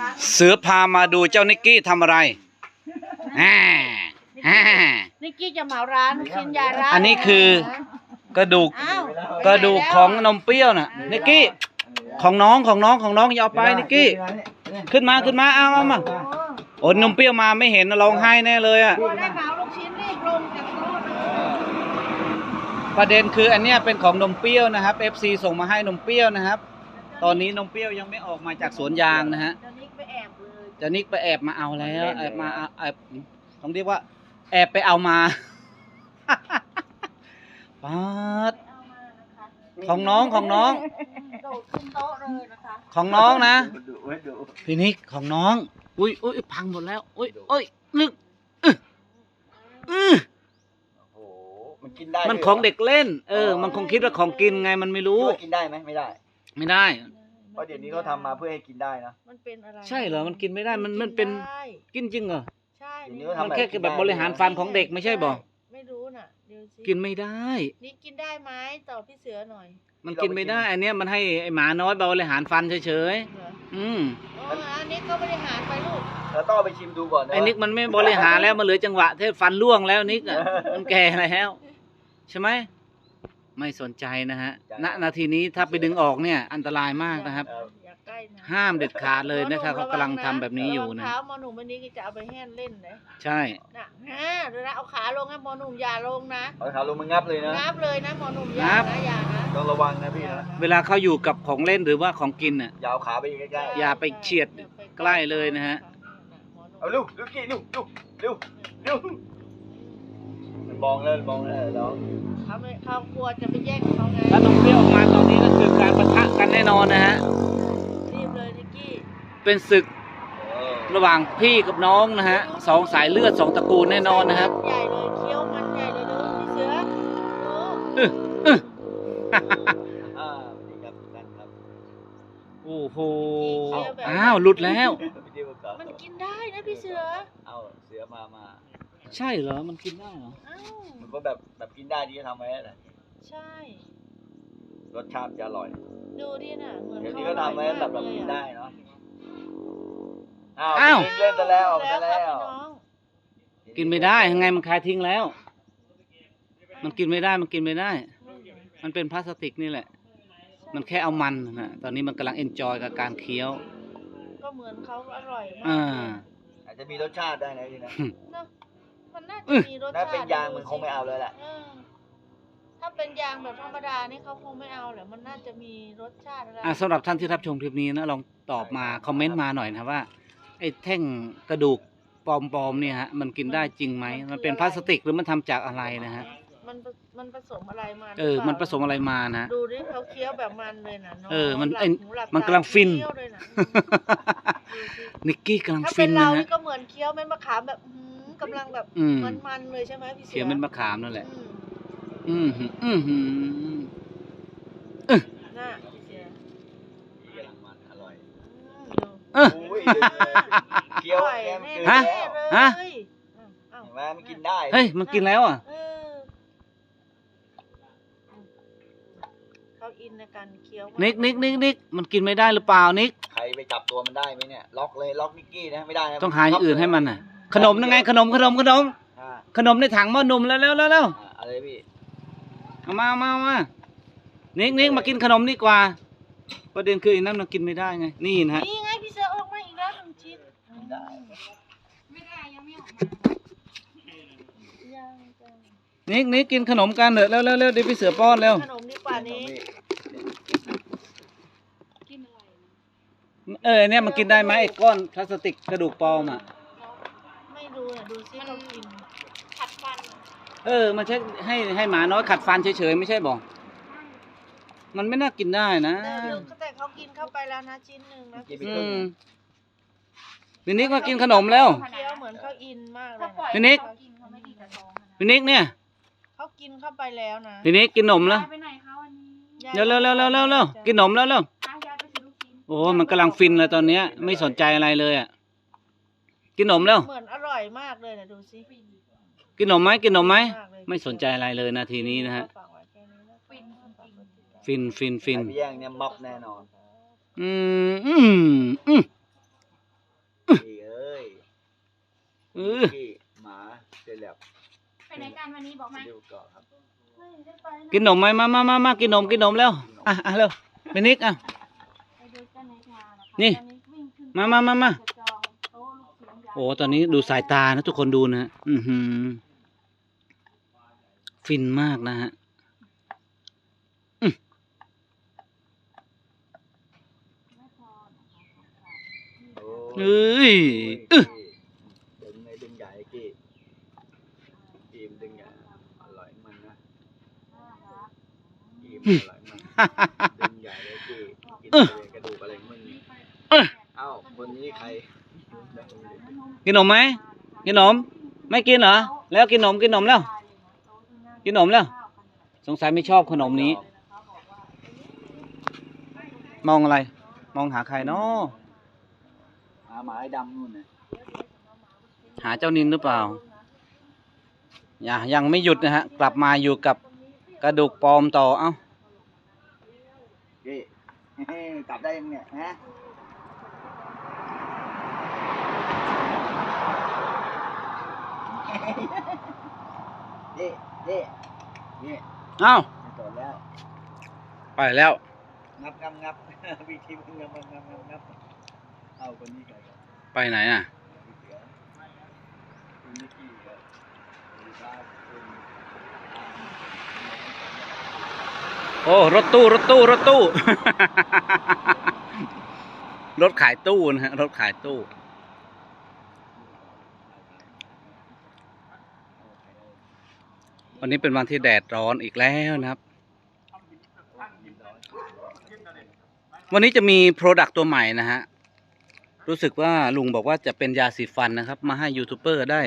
ร้านเสือพามาดูเจ้านิกกี้ทำอะไรอ่าอ่านิกกี้จะเหมาร้านลูกชิ้นยายร้านอันนี้คือกระดูกอ้าวกระดูกของนมเปรี้ยวน่ะนิกกี้ของน้องของน้องของน้องอย่าเอาไปนิกกี้ ขึ้นมาขึ้นมาเอาเอามาโอ้นมเปรี้ยวมาไม่เห็นร้องไห้แน่เลยอะพอได้เหมาลูกชิ้นรีบลงจากโต๊ะเลยประเด็นคืออันเนี้ยเป็นของนมเปรี้ยวนะครับ FC ส่งมาให้นมเปรี้ยวนะครับ ตอนนี้นมเปรี้ยวยังไม่ออกมาจากสวนยางนะฮะเดี๋ยวนิกไปแอบเลยเจะนิกไปแอบมาเอาแล้วแอบมาเอาแอบต้องเรียกว่า แอบไปเอามาปาดเอามานะคะของน้องของน้อง โดดขึ้นโต๊ะเลยนะคะของน้องนะ ดูไว้ดูพี่นิกของน้อง อุ้ยอุ้ยพังหมดแล้ว อุ้ยอุ้ยนึกอื้ออื้อโอ้โหมันกินได้มันของเด็กเล่น เออ มันคงคิดว่าของกินไงมันไม่รู้ รู้ว่ากินได้ไหมไม่ได้ ไม่ได้ เพราะเดี๋ยวนี้เขาทำมาเพื่อให้กินได้นะ มันเป็นอะไรใช่เหรอมันกินไม่ได้มันมันเป็น ได้กินจริงเหรอ ใช่เดี๋ยวนี้ก็ทำ มันแค่แบบบริหารฟันของเด็กไม่ใช่บอกไม่รู้น่ะเดี๋ยวสิกินไม่ได้ นี่กินได้ไหมตอบพี่เสือหน่อยมันกินไม่ได้ อันเนี้ยมันให้ไอหมาน้อยบริหารฟันเฉยเหรอๆอืมอ๋ออันนี้ก็บริหารไปลูกเราต้องเอาไปชิมดูก่อนนะไอ้นิกมันไม่บริหารแล้วมันเหลือจังหวะที่ฟันร่วงแล้วนิกอะมันแก่แล้วใช่ไหม ไม่สนใจนะฮะณนาทีนี้ถ้าไปดึงออกเนี่ยอันตรายมากนะครับ อย่าใกล้นะห้ามเด็ดขาดเลยนะครับหเขากำลังทำแบบนี้อยู่ระวังนะเท้าหมอหนุ่มวันนี้ก็จะเอาไปแห่นเล่นนะใช่ น่ะฮะเดี๋ยวนะเอาขาลงให้หมอหนุ่มอย่าลงนะเอาขาลงมางับเลยนะ งับเลยนะหมอหนุ่มอย่านะอย่านะต้องระวังนะพี่นะเวลาเขาอยู่กับของเล่นหรือว่าของกินอะ อย่าเอาขาไปใกล้อย่าไปเฉียดใกล้เลยนะฮะ ๆเอาลูกลูกกี้ลูกลูกลูกลูกมันมองแล้วมองแล้วแล้ว เขาไม่เขากลัวจะไปแย่งเขาไงถ้านมเปรี้ยวออกมาตอนนี้ก็คือการปะทะกันแน่นอนนะฮะ รีบเลยนิกกี้เป็นศึกเออระหว่างพี่กับน้องนะฮะสองสายเลือดสองตระกูลแน่นอนนะครับ ใหญ่เลยเคี้ยวมันใหญ่เลยดูพี่เสือดูอื้ออื้ออ่าดีครับนั่นครับโอ้โห อ้าวหลุดแล้วพี่ดิวครับมันกินได้นะพี่เสือ เอาเสือมามา ใช่เหรอ มันกินได้เหรอ อ้าวมันก็แบบแบบกินได้ที่ทำไว้แหละใช่ รสชาติจะอร่อย ดูดิน่ะ เหมือนเดี๋ยวเขานี้ก็ทำไว้แบบแบบกินได้อะเนาะอ้าวอ้าวเล่นซะแล้วออกแล้ซะวครับแล้วพี่น้องกินไม่ได้ยังไงมันคายทิ้งแล้ว มันกินไม่ได้ มันกินไม่ได้ มันเป็นพลาสติกนี่แหละ มันแค่เอามันนะตอนนี้มันกำลังเอนจอยกับการเคี้ยว ก็เหมือนเขาอร่อยมากอ่าอาจจะมีรสชาติได้นะพี่นะ เนอะ มันน่าอื้จะอมีรสถ้าชาติเป็นยางมันคงไม่เอาเลยแหละเออถ้าเป็นยางแบบธรรมดานี่เขาคงไม่เอาแหละมันน่าจะมีรสชาติอะไรอะสำหรับท่านที่รับชมคลิปนี้นะลองตอบมาคอมเมนต์มาหน่อยนะครับว่าไอ้แท่งกระดูกปลอมๆเนี่ยฮะมันกินได้จริงไหมมันเป็นพลาสติกหรือมันทำจากอะไรนะฮะมันผมันผสมอะไรมาเออ มันผสมอะไรมานะดูดิเขาเคี้ยวแบบมันเลยนะเออมันหลับไอ้หูหลับมันตากำลังฟินเคี้ยวเลยนะดูสินิกกี้กำลังถ้าฟิเป็นนนะเราฮะนี่ก็เหมือนเคี้ยวเม็ดมะขามแบบอื้อหือ กำลังแบบอืม มันๆเลยใช่ไหมพี่เสือเขียวเป็นมะขามนั่นแหละ อืมอืมหืมอืมหืมน่ะพี่เสือกำลังมันอร่อยอืมดูเออ อุ้ยเคี้ยวอร่อยแก้มแน่คืนฮะ แล้วเลยฮะ อ้าวเห็นไหมมันกินได้เฮ้ย มันกินแล้วอะ เออเขาอินในการเคี้ยวมากนิกนิกนิกนิกมันกินไม่ได้หรือเปล่านิก ใครไปจับตัวมันได้ไหมเนี่ย ล็อกเลยล็อกนิกกี้นะไม่ได้นะต้องหาอย่างอื่นให้มันน่ะ ขนมยังไง ขนมขนมขนม อ่าขนมในถังหม้อนมแล้วแล้วแล้วแล้วอ่าอะไรพี่เอามาเอามาเอามานิกนิกมากินขนมดีกว่า ประเด็นคือไอ้นั่นมันกินไม่ได้ไงนี่นะฮะนี่ไงพี่เสือออกมาอีกแล้วหนึ่งชิ้นกินได้ยังจังนิกนิกกินขนมกันเถอะแล้วแล้วแล้วเดี๋ยวพี่เสือป้อนแล้วขนมดีกว่านี้เออเนี่ยมันกินได้ไหมไอ้ก้อนพลาสติกกระดูกปลอมอะไม่ ดูอะดูซิเขากินขัดฟันเออ มันใช่ให้ให้หมาน้อยขัดฟันเฉยๆไม่ใช่บอก มันไม่น่ากินได้นะ แต่ลูกแต่เขากินเข้าไปแล้วนะชิ้นหนึ่งนะกินไปอืครึ่งมพี่นิกมากินขนมแล้ว เคี้ยวเหมือนเขาอินมากเลยถ้าปล่อยพี่นิกให้เขากินเขาไม่ดีกับท้องอะนะพี่นิกเนี่ยเขากินเข้าไปแล้วนะพี่นิกกินขนมแล้ว ยายไปไหนคะวันนี้เร็วเร็วเร็วเร็วเร็วเร็วกินขนมแล้วเร็วอะยายไปซื้อลูกชิ้นโอ้ มันกำลังฟินเลยตอนเนี้ย ไม่สนใจอะไรเลยอะ กินขนมแล้ว เหมือนอร่ อยมากเลยนะดูซิกินขนมไหมกินขนมไหมมากเลยไม่สนใจอะไรเลยนาทีนี้นะฮะ ฝากไว้แค่นี้นะคะฟินจริงฟินฟินฟินใครไปแย่งเนี่ยม็อบแน่นอนอืมอืมอืมเออกี้หมาเจแลบไปไหนกันวันนี้บอกมาเดี๋ยวก่อนครับไม่ได้ไปะกินนมไหมมามามามากินนมกินนมแล้วอะอะเร็วไปนิกอะ ไปดูกันในงานนะคะนี่ ตอวิ่งขึ้นมามามามาจะจอ โอ้ ตอนนี้ดูสายตานะทุกคนดูนะฮะอือหือ ฟินมากนะฮะโอ้เอ้ยโอ้ยดึงในดึงใหญ่กี้กีมดึงใหญ่อร่อยมันนะกีมอร่อยมันดึงใหญ่เลยกี้กินเลยกระดูกอะไรของมันนี่เอ้ยเอ้าวันนี้ใคร กินนมไหมกินนมไม่กินเหรอแล้วกินนมกินนมแล้ว กินนมแล้ว สงสัยไม่ชอบขนมนี้ มองอะไร มองหาใครเนาะหาหมาไอ้ดำนู่นน่ะหาเจ้านินหรือเปล่าอย่ายังไม่หยุดนะฮะ กลับมาอยู่กับกระดูกปลอมต่อเอ้ากี้กลับได้ยังเนี่ยฮะ เย่เย่เย่เอ้าไม่ต่อแล้ว ไปแล้ว งับงับงับวิธีมึงงับงับงับงับงับเอาคนนี้ก่อนไปไหนอะพี่เสือคุณนิกกี้ครับคุณบ้านคุณโอ้รถตู้รถตู้รถตู้ รถขายตู้นะฮะรถขายตู้ วันนี้เป็นวันที่แดดร้อนอีกแล้วนะครับ วันนี้จะมีโปรดักต์ตัวใหม่นะฮะ รู้สึกว่าลุงบอกว่าจะเป็นยาสีฟันนะครับ มาให้ยูทูบเบอร์ได้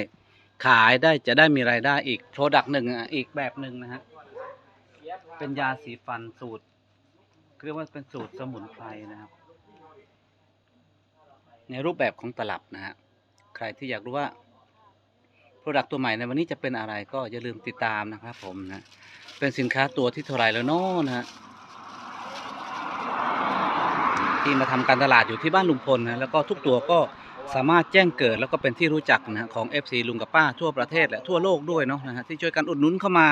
ขายได้จะได้มีรายได้อีกโปรดักต์หนึ่งอีกแบบหนึ่งนะฮะ เป็นยาสีฟันสูตรเรียกว่าเป็นสูตรสมุนไพรนะครับ ในรูปแบบของตลับนะฮะ ใครที่อยากรู้ว่า ดักตัวใหม่ในวันนี้จะเป็นอะไรก็อย่าลืมติดตามนะครับผมนะเป็นสินค้าตัวที่เท่าไรแล้วเนาะนะฮะที่มาทำการตลาดอยู่ที่บ้านลุงพลนะแล้วก็ทุกตัวก็สามารถแจ้งเกิดแล้วก็เป็นที่รู้จักนะของ FC ลุงกับป้าทั่วประเทศและทั่วโลกด้วยเนาะนะฮะที่ช่วยกันอุดหนุนเข้ามา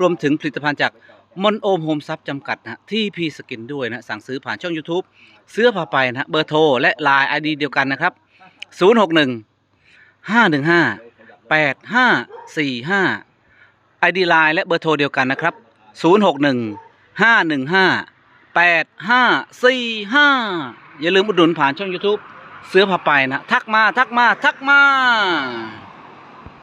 รวมถึงผลิตภัณฑ์จากมอนโอมโฮมซับจำกัดนะที่พีสกินด้วยนะสั่งซื้อผ่านช่อง YouTube เสื้อผ้าไปนะฮะเบอร์โทรและไลน์ไอดีเดียวกันนะครับ 061 515 8545ไอดีไลน์และเบอร์โทรเดียวกันนะครับ 061 515 8545 อย่าลืมอุดหนุนผ่านช่อง YouTube เสื้อผ้าไปนะ ทักมาทักมาทักมา